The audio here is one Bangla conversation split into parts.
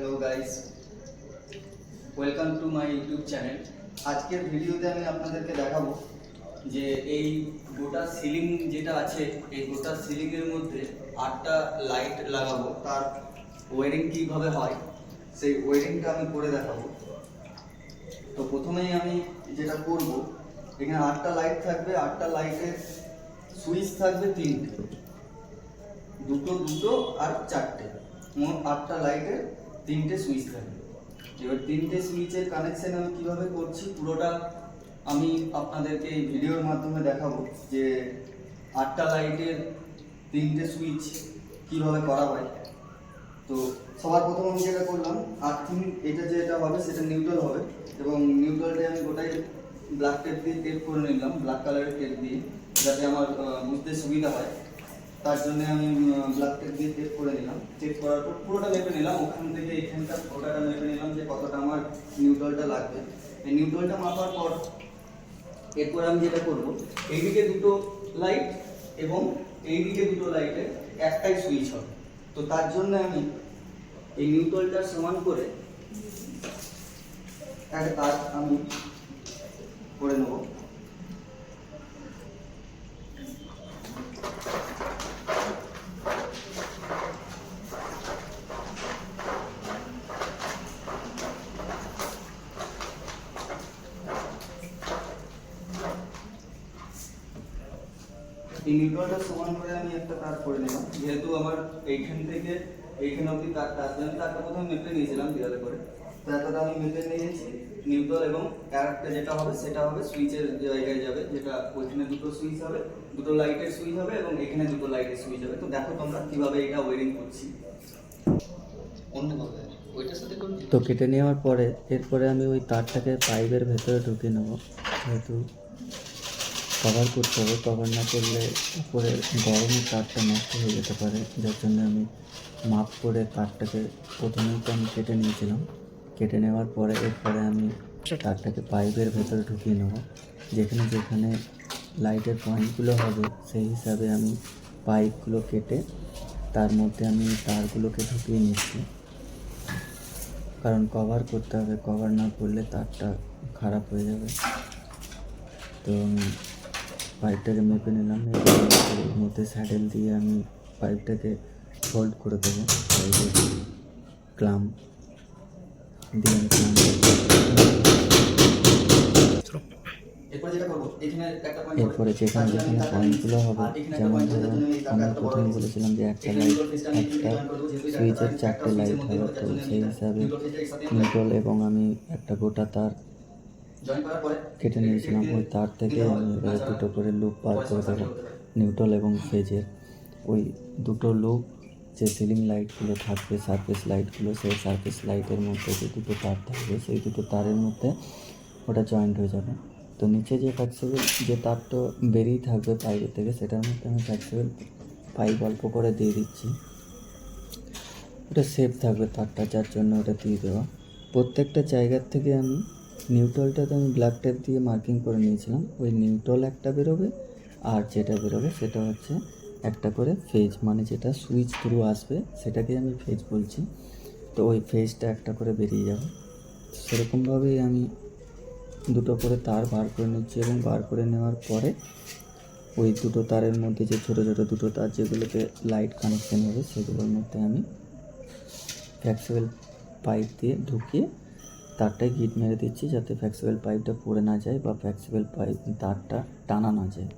Hello guys welcome to my YouTube channel আজকের ভিডিওতে আমি আপনাদেরকে দেখাবো যে এই গোটা সিলিং যেটা আছে, এই গোটা সিলিংয়ের মধ্যে আটটা লাইট লাগাবো। তার ওয়ারিং কীভাবে হয়, সেই ওয়ারিংটা আমি করে দেখাবো। তো প্রথমেই আমি যেটা করব, এখানে আটটা লাইট থাকবে, আটটা লাইটের সুইচ থাকবে তিনটে। দুটো দুটো আর চারটে। মোট আটটা লাইটের তিনটে সুইচ থাকবে এবার তিনটে সুইচের কানেকশন আমি কীভাবে করছি পুরোটা আমি আপনাদেরকে এই ভিডিওর মাধ্যমে দেখাবো যে আটটা লাইটের তিনটে সুইচ কীভাবে করা হয়। তো সবার প্রথম আমি যেটা করলাম আর্থিং এটা যেটা হবে সেটা নিউট্রাল হবে এবং নিউট্রালটা আমি গোটাই ব্ল্যাক টেপ দিয়ে টেপ করে নিলাম ব্ল্যাক কালারের টেপ দিয়ে, যাতে আমার বুঝতে সুবিধা হয়। তার জন্য আমি ব্ল্যাক টেপ দিয়ে টেপ করে নিলাম। টেপ করার পর পুরোটা মেপে নিলাম। ওখান থেকে এখানটা ওটাটা মেপে নিলাম যে কতটা আমার নিউট্রালটা লাগবে। এই নিউট্রালটা মাপার পর এরপর আমি যেটা করব, এইদিকে দুটো লাইট এবং এইদিকে দুটো লাইটের একটাই সুইচ হবে। তো তার জন্য আমি এই নিউট্রালটা সমান করে একটা তার আমি করে নেব। এই নিউট্রালটা সমান করে আমি একটা তার করে নিলাম। যেহেতু আমার এইখান থেকে এইখান অবধি তারটা আসবে আমি তারটা প্রথমে মেপে নিয়েছিলাম দেওয়ালে করে। তো এতটা আমি মেপে নিয়েছি নিউট্রাল এবং আরেকটা যেটা হবে সেটা হবে সুইচের জায়গায় যাবে যেটা ওইখানে দুটো সুইচ হবে দুটো লাইটের সুইচ হবে এবং এখানে দুটো লাইটের সুইচ হবে। তো দেখো তোমরা কীভাবে এটা ওয়ারিং করছি। অন্য কথা ওইটার সাথে করছি তো কেটে নেওয়ার পরে এরপরে আমি ওই তারটাকে পাইপের ভেতরে ঢুকিয়ে নেব। যেহেতু কভার করতে হবে, কভার না করলে উপরে গরমে তারটা নষ্ট হয়ে যেতে পারে। যার জন্য আমি মাপ করে তারটাকে প্রথমেই তো আমি কেটে নিয়েছিলাম। কেটে নেওয়ার পরে এরপরে আমি তারটাকে পাইপের ভেতরে ঢুকিয়ে নেব। যেখানে যেখানে লাইটের পয়েন্টগুলো হবে, সেই হিসাবে আমি পাইপগুলো কেটে তার মধ্যে আমি তারগুলোকে ঢুকিয়ে নিচ্ছি। কারণ কভার করতে হবে, কভার না করলে তারটা খারাপ হয়ে যাবে। তো পাইপটাকে মেপে নিলাম মধ্যে স্যাডেল দিয়ে আমি পাইপটাকে ফোল্ড করে দেবো। ক্লাম দিয়ে আমি ক্লাম এরপরে যেখানে যেখানে পয়েন্টগুলো হবে যেমন আমরা প্রথমে বলেছিলাম যে একটা লাইট একটা সুইচের চারটে লাইট হবে তো সেই হিসাবে নিউট্রাল এবং আমি একটা গোটা তার কেটে নিয়েছিলাম। ওই তার থেকে আমি এবারে দুটো করে লুপ বার করে দেবো। নিউট্রাল এবং ফেজের ওই দুটো লুপ যে সিলিং লাইটগুলো থাকবে সারফেস লাইটগুলো সেই সারফেস লাইটের মধ্যে যে দুটো তার থাকবে সেই দুটো তারের মধ্যে ওটা জয়েন্ট হয়ে যাবে। তো নিচে যে ফ্লেক্সিবল যে তারটা বেরিয়ে থাকবে পাইপের থেকে সেটার মধ্যে আমি ফ্লেক্সিবল পাইপ অল্প করে দিয়ে দিচ্ছি। ওটা সেফ থাকবে তারটা যার জন্য ওটা দিয়ে দেওয়া। প্রত্যেকটা জায়গার থেকে আমি নিউট্রালটাতে আমি ব্ল্যাক টেপ দিয়ে মার্কিং করে নিয়েছিলাম। ওই নিউট্রাল একটা বেরোবে আর যেটা বেরোবে সেটা হচ্ছে একটা করে ফেজ মানে যেটা সুইচ থ্রু আসবে সেটাকে আমি ফেজ বলছি। তো ওই ফেজটা একটা করে বেরিয়ে যাবে। সেরকমভাবেই আমি দুটো করে তার বার করে নিচ্ছি এবং বার করে নেওয়ার পরে ওই দুটো তারের মধ্যে যে ছোটো ছোটো দুটো তার যেগুলোতে লাইট কানেকশান হবে সেগুলোর মধ্যে আমি ফ্লেক্সিবল পাইপ দিয়ে ঢুকিয়ে তারটায় গিট মেরে দিচ্ছি যাতে ফ্লেক্সিবল পাইপটা পড়ে না যায় বা ফ্লেক্সিবল পাইপ তারটা টানা না যায়।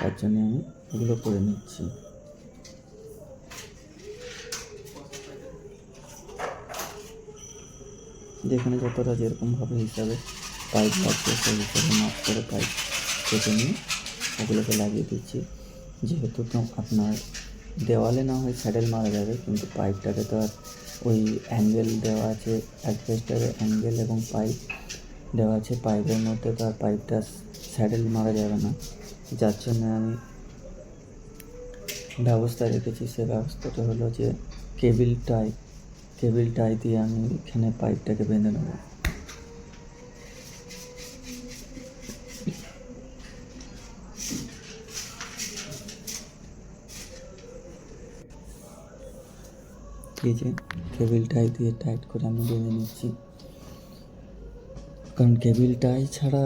তার জন্য আমি এগুলো করে নিচ্ছি। যেখানে যতটা যেরকমভাবে হিসাবে পাইপ লাগবে সেই হিসাবে মাপ করে পাইপ কেটে নিয়ে ওগুলোকে লাগিয়ে দিচ্ছি। যেহেতু আপনার দেওয়ালে না হয় স্যাডেল মারা যাবে, কিন্তু পাইপটাকে তো আর ওই অ্যাঙ্গেল দেওয়া আছে অ্যাডভেস্টারের অ্যাঙ্গেল এবং পাইপ দেওয়া আছে। পাইপের মধ্যে তো আর পাইপটা স্যাডেল মারা যাবে না। যার জন্য আমি ব্যবস্থা রেখেছি। সে ব্যবস্থাটা হলো যে কেবিল টাই কেবিল টাই দিয়ে আমি এখানে পাইপটাকে বেঁধে নেব। এই যে কেবিল টাই দিয়ে টাইট করে আমি বেঁধে নিচ্ছি। কারণ কেবিল টাই ছাড়া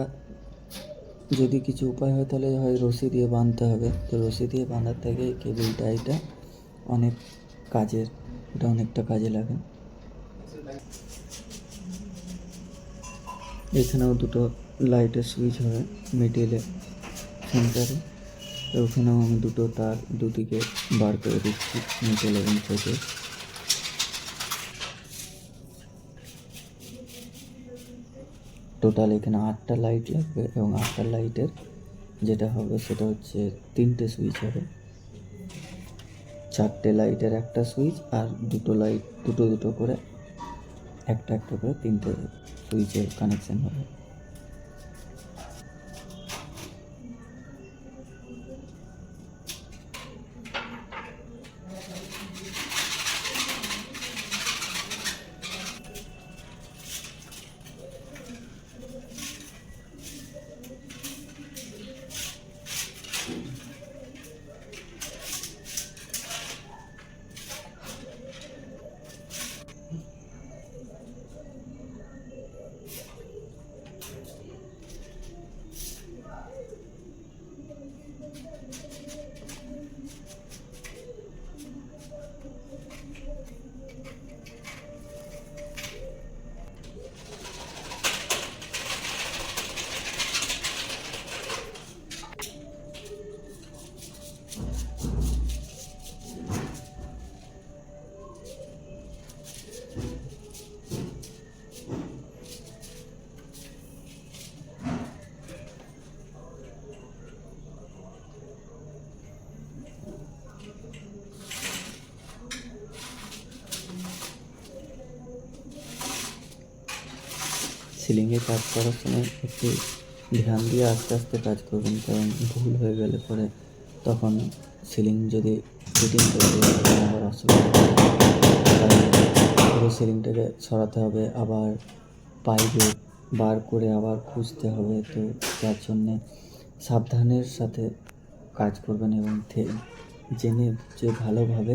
যদি কিছু উপায় হয় তাহলে হয় রশি দিয়ে বাঁধতে হবে। তো রশি দিয়ে বাঁধার থেকে কেবিল টাইটা অনেক কাজের, এটা অনেকটা কাজে লাগে। এখানেও দুটো লাইটের সুইচ হবে মিডিলে সেন্টারে। ওখানেও আমি দুটো তার দুদিকে বার করে দিচ্ছি মিডল এবং থেকে টোটাল এখানে আটটা লাইট লাগবে এবং আটটা লাইটের যেটা হবে সেটা হচ্ছে তিনটে সুইচ হবে। চারটে লাইটের একটা সুইচ আর দুটো লাইট দুটো দুটো করে একটা একটা করে তিনটে সুইচের কানেকশন হবে। সিলিংয়ে কাজ করার সময় একটু ধ্যান দিয়ে আস্তে আস্তে কাজ করবেন, কারণ ভুল হয়ে গেলে পরে তখন সিলিং যদি ফিটিং করে আবার অসুবিধা পুরো সিলিংটাকে সরাতে হবে, আবার পাইপে বার করে আবার খুঁজতে হবে, তো যার জন্যে সাবধানের সাথে কাজ করবেন এবং জেনে যে ভালোভাবে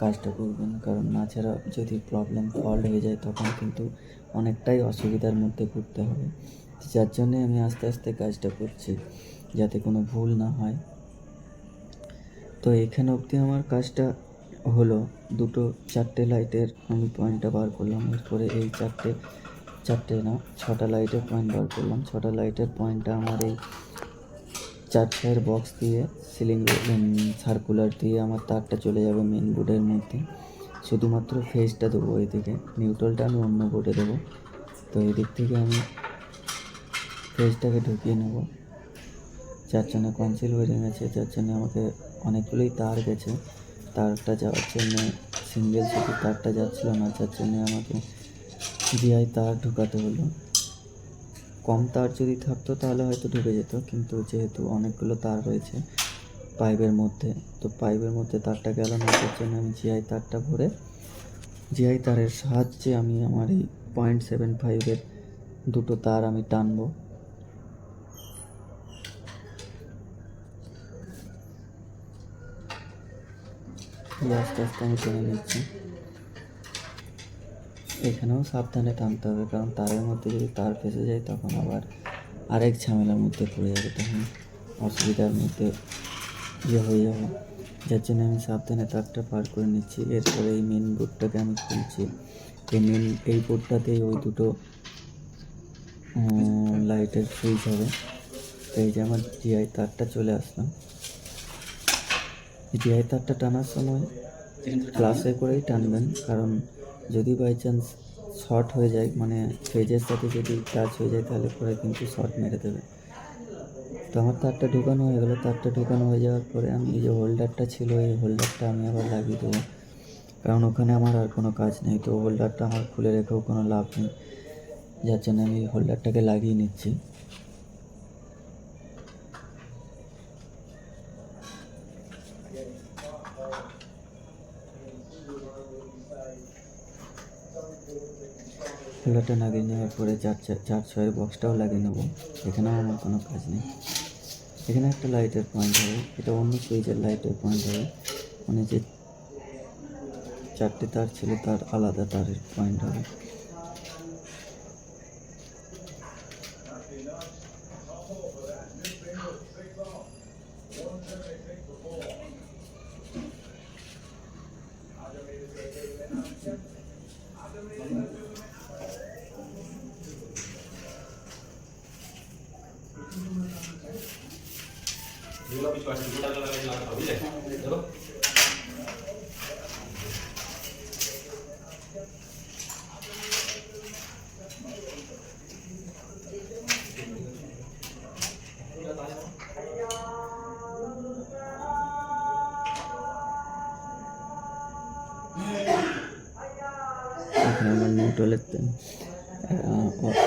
কাজটা করবেন। কারণ না ছাড়া যদি প্রবলেম সলভ হয়ে যায়, তখন কিন্তু অনেকটাই অসুবিধার মধ্যে পড়তে হবে। যার জন্যে আমি আস্তে আস্তে কাজটা করছি, যাতে কোনো ভুল না হয়। তো এখানে অবধি আমার কাজটা হলো। দুটো চারটে লাইটের আমি পয়েন্টটা বার করলাম। এরপরে এই চারটে চারটে না, ছটা লাইটের পয়েন্ট বার করলাম। ছটা লাইটের পয়েন্টটা আমার এই চার ছয়ের বক্স দিয়ে সিলিং সার্কুলার দিয়ে আমার তারটা চলে যাবে মেন বোর্ডের মধ্যে। শুধুমাত্র ফেসটা দেবো, এদিকে নিউট্রালটা আমি অন্য বোর্ডে দেবো। তো এদিক থেকে আমি ফেসটাকে ঢুকিয়ে নেব। যার জন্য কনসিল ওয়ারিং আছে, যার জন্য আমাকে অনেকগুলোই তার গেছে। তারটা যাওয়ার জন্য সিঙ্গেল শুধু তারটা যাচ্ছিল না, যার জন্য আমাকে জিআই তার ঢোকাতে হলো। কম তার যদি থাকতো তাহলে হয়তো ঢুকে যেত, কিন্তু যেহেতু অনেকগুলো তার রয়েছে পাইপের মধ্যে। তো পাইপের মধ্যে তারটা গেল না তার জন্য আমি জিআই তারটা ভরে জিআই তারের সাহায্যে আমি আমার এই পয়েন্ট সেভেন ফাইভের দুটো তার আমি টানবো। আস্তে আস্তে আমি টেনে নিচ্ছি। এখানেও সাবধানে টানতে হবে, কারণ তারের মধ্যে যদি তার ফেসে যায়, তখন আবার আরেক ঝামেলার মধ্যে পড়ে যাবে, তখন অসুবিধার মধ্যে ইয়ে হয়ে যাবে। যার জন্য আমি সাবধানে তারটা পার করে নিচ্ছি। এরপরে এই মেন বোর্ডটাকে আমি খুলছি। এই মেন এই বোর্ডটাতেই ওই দুটো লাইটের সুইচ হবে। এই যে আমার জিআই তারটা চলে আসলাম জিআই তারটা টানার সময় ক্লাসে করেই টানবেন। কারণ যদি বাই চান্স শর্ট হয়ে যায় মানে ফেজের সাথে যদি টাচ হয়ে যায়, তাহলে পরে কিন্তু শর্ট মেরে দেবে। তো আমার তারটা ঢোকানো হয়ে গেলো তারটা ঢোকানো হয়ে যাওয়ার পরে আমি যে হোল্ডারটা ছিল, এই হোল্ডারটা আমি আবার লাগিয়ে দেবো। কারণ ওখানে আমার আর কোনো কাজ নেই, তো হোল্ডারটা আমার খুলে রেখেও কোনো লাভ নেই। যার জন্য আমি হোল্ডারটাকে লাগিয়ে নিচ্ছি। হোল্ডারটা লাগিয়ে নেওয়ার পরে চার- চার ছয়ের বক্সটাও লাগিয়ে নেব। এখানেও আমার কোনো কাজ নেই। এখানে একটা লাইটের পয়েন্ট হবে। এটা অন্য সুইচের লাইটের পয়েন্ট হবে। মানে যে চারটে তার ছিল, তার আলাদা তারের পয়েন্ট হবে।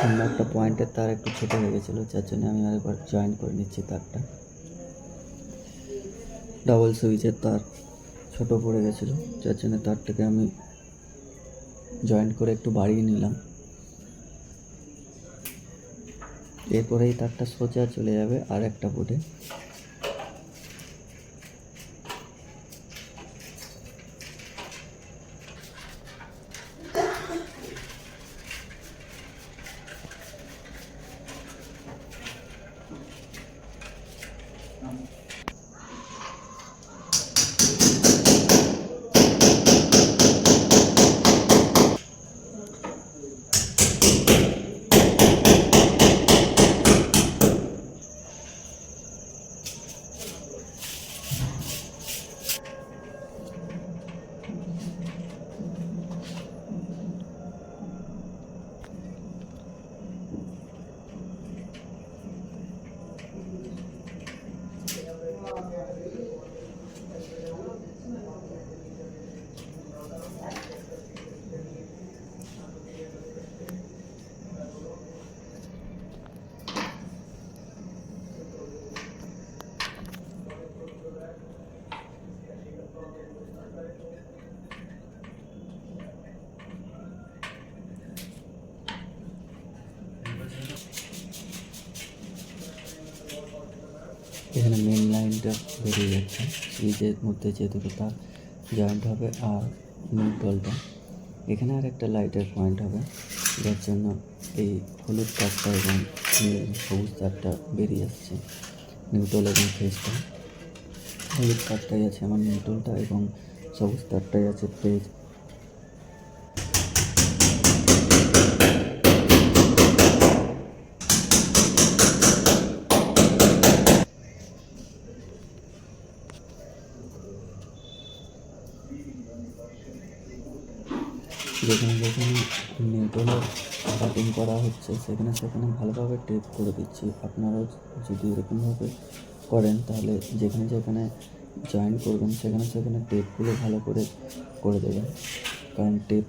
অন্য একটা পয়েন্টের তার একটু ছোটো হয়ে গেছিল, যার জন্য আমি আরেকবার জয়েন করে নিচ্ছি তারটা। ডাবল সুইচের তার ছোট পড়ে গেছিল, যার জন্য তারটাকে আমি জয়েন্ট করে একটু বাড়িয়ে নিলাম। এরপরে এই তারটা সোজা চলে যাবে আর একটা বোর্ডে এখানে মেন লাইনটা বেরিয়ে যাচ্ছে। সিরিজের মধ্যে যে দুটো তার জয়েন্ট হবে আর নিউট্রালটা এখানে আর একটা লাইটের পয়েন্ট হবে। যার জন্য এই হলুদ তারটা এবং সবুজ তারটা বেরিয়ে আসছে। নিউটল এবং ফেজটা হলুদ তারটাই আছে, আমার নিউটলটা এবং সবুজ তারটাই আছে ফেজ করা হচ্ছে, সেখানে সেখানে ভালোভাবে টেপ করে দিচ্ছি। আপনারাও যদি এরকমভাবে করেন, তাহলে যেখানে যেখানে জয়েন করবেন, সেখানে সেখানে টেপগুলো ভালো করে করে দেবেন। কারণ টেপ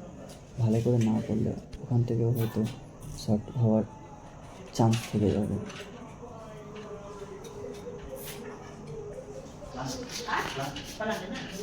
ভালো করে না করলে ওখান থেকেও হয়তো শর্ট হওয়ার চান্স থেকে যাবে। Gracias.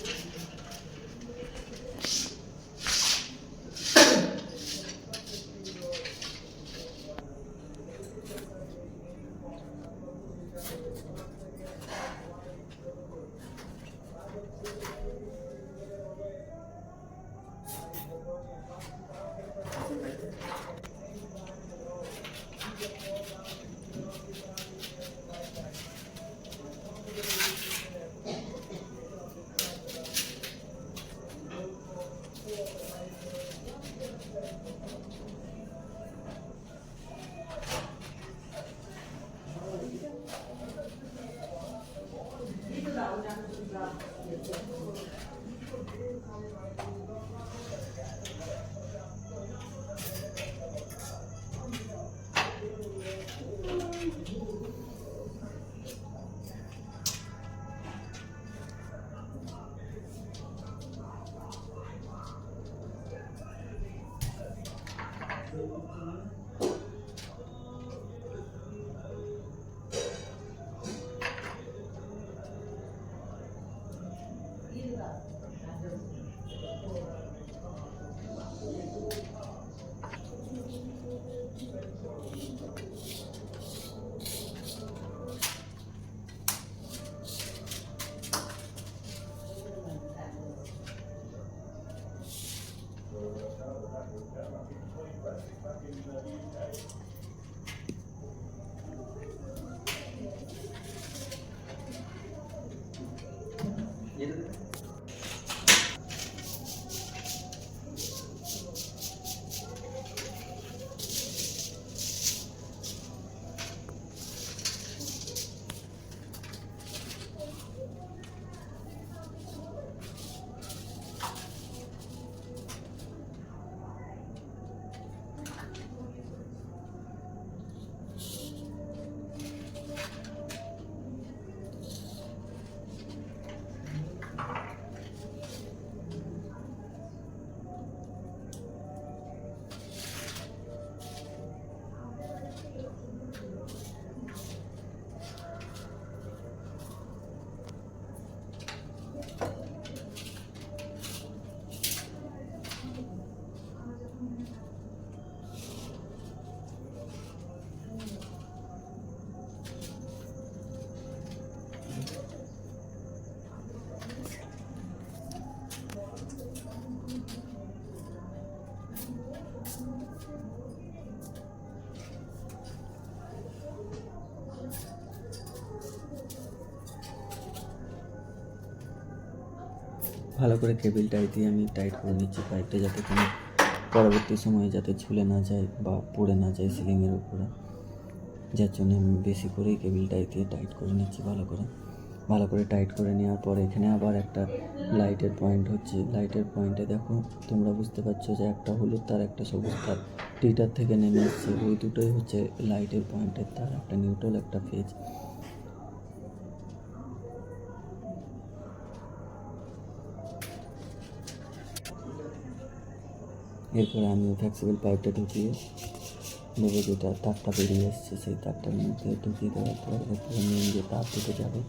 確かに。ভালো করে কেবিলটাই দিয়ে আমি টাইট করে নিচ্ছি। পাইপটা যাতে কোনো পরবর্তী সময়ে যাতে ঝুলে না যায় বা পড়ে না যায় সিলিংয়ের উপরে। যার জন্য আমি বেশি করেই কেবিল কেবিলটাই দিয়ে টাইট করে নিচ্ছি ভালো করে। ভালো করে টাইট করে নেওয়ার পর এখানে আবার একটা লাইটের পয়েন্ট হচ্ছে। লাইটের পয়েন্টে দেখো, তোমরা বুঝতে পারছ যে একটা হলুদ তার একটা সবুজ তার। টিটার থেকে নেমে এসছে ওই দুটোই হচ্ছে লাইটের পয়েন্টের তার, একটা নিউট্রাল একটা ফেজ এরপরে আমি ফ্লেক্সিবল পাইপটা ঢুকিয়ে নেবে যেটা তারটা বেরিয়ে এসছে সেই তারটার মধ্যে ঢুকিয়ে দেওয়ার পর এরপরে মেন যে তার দুটো যাবে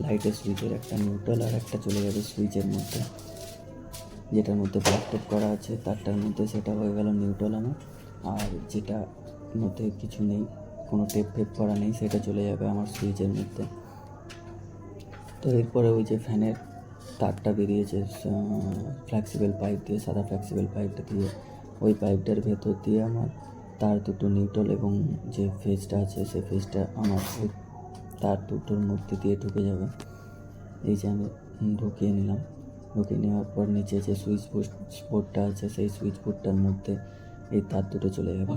লাইটের সুইচের একটা নিউট্রাল আর একটা চলে যাবে সুইচের মধ্যে। যেটার মধ্যে ব্ল্যাক টেপ করা আছে, তারটার মধ্যে সেটা হয়ে গেল নিউট্রাল আমার। আর যেটা মধ্যে কিছু নেই, কোনো টেপ ফেপ করা নেই, সেটা চলে যাবে আমার সুইচের মধ্যে। তো এরপরে ওই যে ফ্যানের তারটা বেরিয়েছে ফ্লেক্সিবল পাইপ দিয়ে সাদা ফ্লেক্সিবল পাইপটা দিয়ে। ওই পাইপটার ভেতর দিয়ে আমার তার দুটো নিউট্রাল এবং যে ফেজটা আছে সেই ফেজটা আমার ওই তার দুটোর মধ্যে দিয়ে ঢুকে যাবে। এই যে আমি ঢুকিয়ে নিলাম। ঢুকিয়ে নেওয়ার পর নিচে যে সুইচ বোর্ডটা আছে সেই সুইচ বোর্ডটার মধ্যে এই তার দুটো চলে যাবে।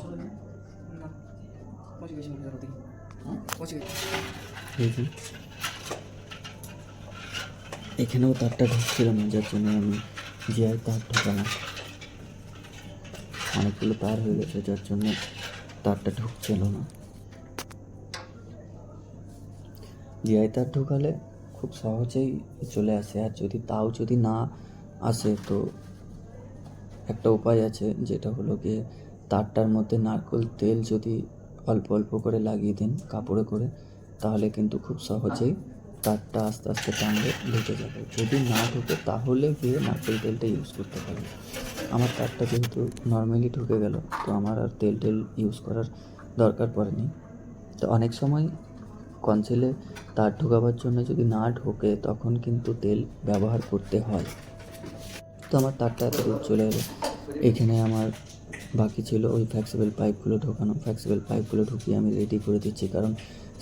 এই যে। এখানেও তারটা ঢুকছিল না যার জন্য আমি জিআই তার ঢোকালাম অনেকগুলো তার হয়ে গেছে, যার জন্য তারটা ঢুকছিল না। জিআই তার ঢোকালে খুব সহজেই চলে আসে, আর যদি তাও যদি না আসে, তো একটা উপায় আছে, যেটা হলো গিয়ে তারটার মধ্যে নারকেল তেল যদি অল্প অল্প করে লাগিয়ে দিন, কাপড়ে করে, তাহলে কিন্তু খুব সহজেই তারটা আস্তে আস্তে টানলে ঢুকে যাবে। যদি না ঢুকে, তাহলে গিয়ে নারকেল তেলটা ইউজ করতে পারবে আমার তারটা যেহেতু নর্মালি ঢুকে গেল, তো আমার আর তেল টেল ইউজ করার দরকার পড়েনি। তো অনেক সময় কনসিলে তার ঢোকাবার জন্য যদি না ঢোকে, তখন কিন্তু তেল ব্যবহার করতে হয়। তো আমার তারটা এত দূর চলে এলো। এখানে আমার বাকি ছিল ওই ফ্লেক্সিবল পাইপগুলো ঢোকানো। ফ্লেক্সিবল পাইপগুলো ঢুকিয়ে আমি রেডি করে দিচ্ছি, কারণ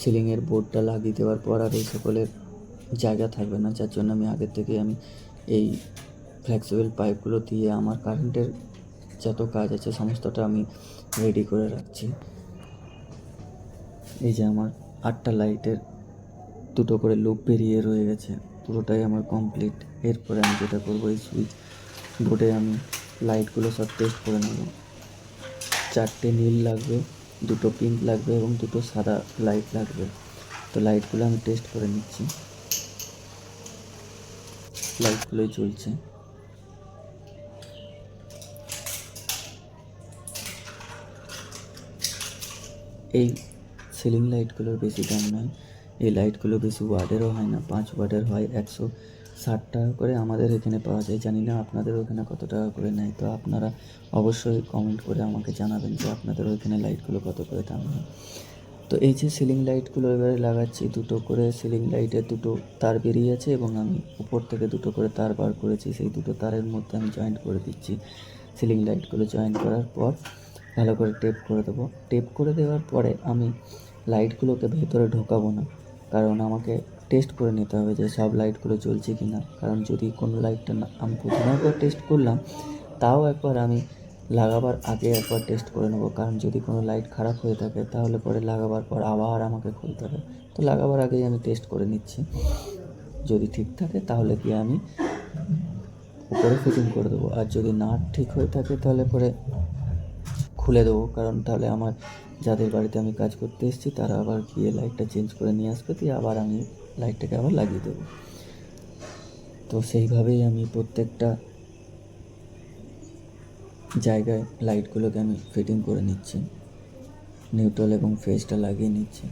সিলিংয়ের বোর্ডটা লাগিয়ে দেওয়ার পর আর এই সকলের জায়গা থাকবে না। যার জন্য আমি আগের থেকে আমি এই ফ্লেক্সিবল পাইপগুলো দিয়ে আমার কারেন্টের যত কাজ আছে সমস্তটা আমি রেডি করে রাখছি। এই যে আমার আটটা লাইটের দুটো করে লুপ বেরিয়ে রয়ে গেছে, পুরোটাই আমার কমপ্লিট এরপরে আমি যেটা করব, এই সুইচ বোর্ডে আমি লাইটগুলো সব টেস্ট করে নেব। চারটে নীল লাগবে। দুটো পিঙ্ক লাগবে এবং দুটো সাদা লাইট লাগবে। তো লাইটগুলো আমি টেস্ট করে নিচ্ছি। লাইটগুলোই চলছে। এই সিলিং লাইটগুলোর বেশি দাম নয়। এই লাইটগুলো বেশি ওয়ার্ডেরও হয় না, পাঁচ ওয়ার্ডের হয়, একশো ষাট টাকা করে আমাদের এখানে পাওয়া যায়। জানি না আপনাদের ওখানে কত টাকা করে নেয়। তো আপনারা অবশ্যই কমেন্ট করে আমাকে জানাবেন যে আপনাদের ওইখানে লাইটগুলো কত করে দাম হয় তো এই যে সিলিং লাইটগুলো এবারে লাগাচ্ছি, দুটো করে সিলিং লাইটের দুটো তার বেরিয়ে আছে এবং আমি উপর থেকে দুটো করে তার বার করেছি। সেই দুটো তারের মধ্যে আমি জয়েন্ট করে দিচ্ছি। সিলিং লাইটগুলো জয়েন করার পর ভালো করে টেপ করে দেবো। টেপ করে দেওয়ার পরে আমি লাইটগুলোকে ভেতরে ঢোকাবো না। কারণ আমাকে টেস্ট করে নিতে হবে যে সব লাইটগুলো জ্বলছে কি না কারণ যদি কোনো লাইটটা না, আমি প্রথমে একবার টেস্ট করলাম, তাও একবার আমি লাগাবার আগে একবার টেস্ট করে নেব। কারণ যদি কোনো লাইট খারাপ হয়ে থাকে, তাহলে পরে লাগাবার পর আবার আমাকে খুলতে হবে। তো লাগাবার আগেই আমি টেস্ট করে নিচ্ছি। যদি ঠিক থাকে, তাহলে গিয়ে আমি উপরে ফিটিং করে দেবো। আর যদি না ঠিক হয়ে থাকে, তাহলে পরে খুলে দেবো। কারণ তাহলে আমার যাদের বাড়িতে আমি কাজ করতে এসেছি, তারা আবার গিয়ে লাইটটা চেঞ্জ করে নিয়ে আসবে, দিয়ে আবার আমি লাইটটাকে আবার লাগিয়ে দেবো। তো সেইভাবেই আমি প্রত্যেকটা জায়গায় লাইটগুলোকে আমি ফিটিং করে নিচ্ছি। নিউট্রাল এবং ফেসটা লাগিয়ে নিচ্ছি।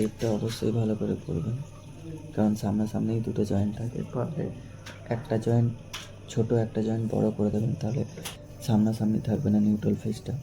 টেপটা অবশ্যই ভালো করে করবেন কারণ সামনাসামনিই দুটো জয়েন্ট থাকে পারলে একটা জয়েন্ট ছোট একটা জয়েন্ট বড় করে দেবেন, তাহলে সামনাসামনি থাকবে না নিউট্রাল ফেসটা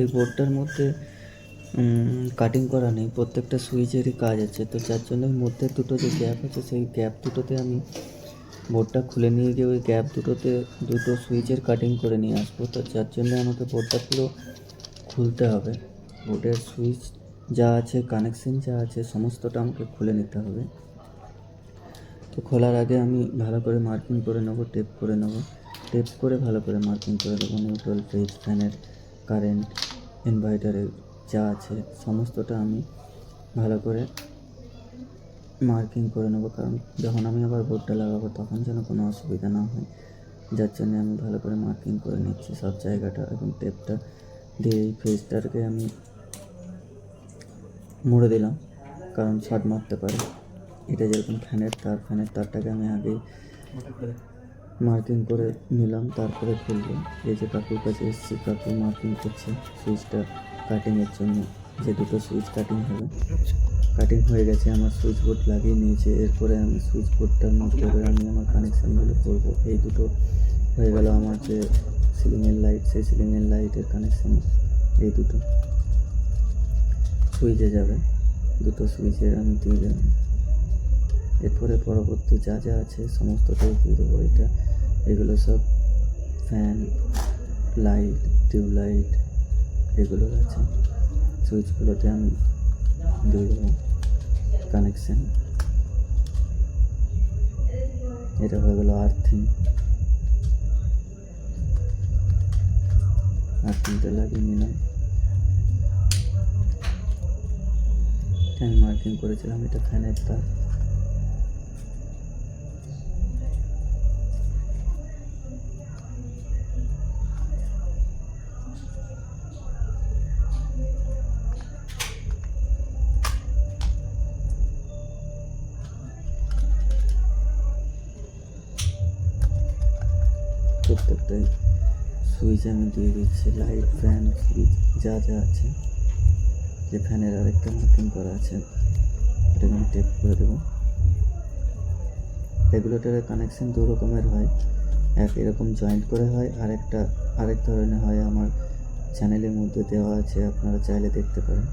এই বোর্ডটার মধ্যে কাটিং করা নেই, প্রত্যেকটা সুইচেরই কাজ আছে। তো যার জন্য মধ্যে দুটো যে গ্যাপ আছে, সেই গ্যাপ দুটোতে আমি বোর্ডটা খুলে নিয়ে গিয়ে ওই গ্যাপ দুটোতে দুটো সুইচের কাটিং করে নিয়ে আসব। তো যার জন্য আমাকে বোর্ডটা পুরো খুলতে হবে। বোর্ডের সুইচ যা আছে কানেকশন যা আছে, সমস্তটা আমাকে খুলে নিতে হবে। তো খোলার আগে আমি ভালো করে মার্কিং করে নেব টেপ করে নেব। টেপ করে ভালো করে মার্কিং করে দেবো নিউট্রাল ফেজ ফ্যানের কারেন্ট ইনভার্টারের যা আছে সমস্তটা আমি ভালো করে মার্কিং করে নেব। কারণ যখন আমি আবার বোর্ডটা লাগাবো তখন যেন কোনো অসুবিধা না হয়। যার জন্য আমি ভালো করে মার্কিং করে নিচ্ছি সব জায়গাটা এবং টেপটা দিয়ে এই ফেজটাকে আমি মুড়ে দিলাম। কারণ শর্ট মারতে পারে। এটা যেরকম ফ্যানের তার, ফ্যানের তারটাকে আমি আগেই মার্কিং করে নিলাম, তারপরে খুলবো। এই যে কাকুর কাছে এসেছি, কাকু মার্কিং করছে সুইচটা কাটিংয়ের জন্য। যে দুটো সুইচ কাটিং হবে। কাটিং হয়ে গেছে, আমার সুইচ বোর্ড লাগিয়ে নিয়েছে। এরপরে আমি সুইচ বোর্ডটার মধ্যে আমি আমার কানেকশানগুলো করব। এই দুটো হয়ে গেল আমার যে সিলিংয়ের লাইট, সেই সিলিংয়ের লাইটের কানেকশান। এই দুটো সুইচে যাবে। দুটো সুইচে আমি দিয়ে দেবো। এরপরে পরবর্তী যা যা আছে, সমস্তটাই দিয়ে দেবো। এটা এগুলো সব ফ্যান লাইট টিউবলাইট এগুলো আছে। সুইচগুলোতে আমি দিয়ে দেবো কানেকশান এটা হয়ে গেলো আর্থিং আর্থিংটা লাগিয়ে নিলাম। আমি মার্কিং করেছিলাম, এটা ফ্যানের তার। আমি দিয়ে দিচ্ছি লাইট ফ্যান সুইচ যা যা আছে, যে ফ্যানের আরেকটা মার্কিং করা আছে এটাকে আমি টেপ করে দেবো। রেগুলেটরের কানেকশন দু রকমের হয়, এক এরকম জয়েন্ট করে হয়, আরেকটা, আরেক ধরনের হয়, আমার চ্যানেলের মধ্যে দেওয়া আছে, আপনারা চাইলে দেখতে পারেন।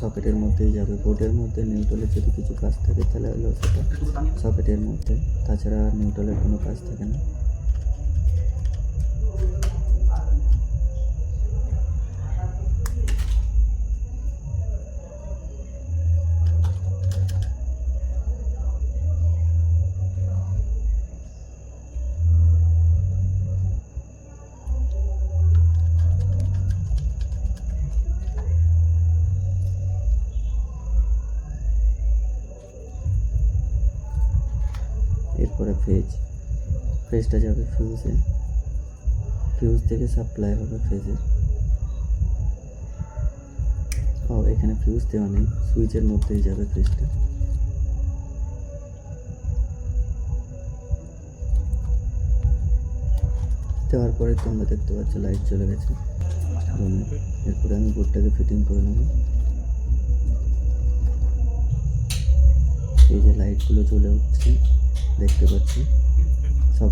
সকেটের মধ্যেই যাবে। বোর্ডের মধ্যে নিউটলের যদি কিছু কাজ থাকে, তাহলে হলো সেটা সকেটের মধ্যে। তাছাড়া আর নিউট্রালের কোনো কাজ থাকে না। ফেজ ফেজটা যাবে ফিউজে ফিউজ থেকে সাপ্লাই হবে ফেজের ও এখানে ফিউজ দেওয়া নেই। সুইচের মধ্যেই যাবে ফেজটা দেওয়ার পরে তোমরা দেখতে পাচ্ছ লাইট চলে গেছে। এরপরে আমি বোর্ডটাকে ফিটিং করে নেব। এই যে লাইটগুলো জ্বলে উঠছে। দেখতে পাচ্ছি। সব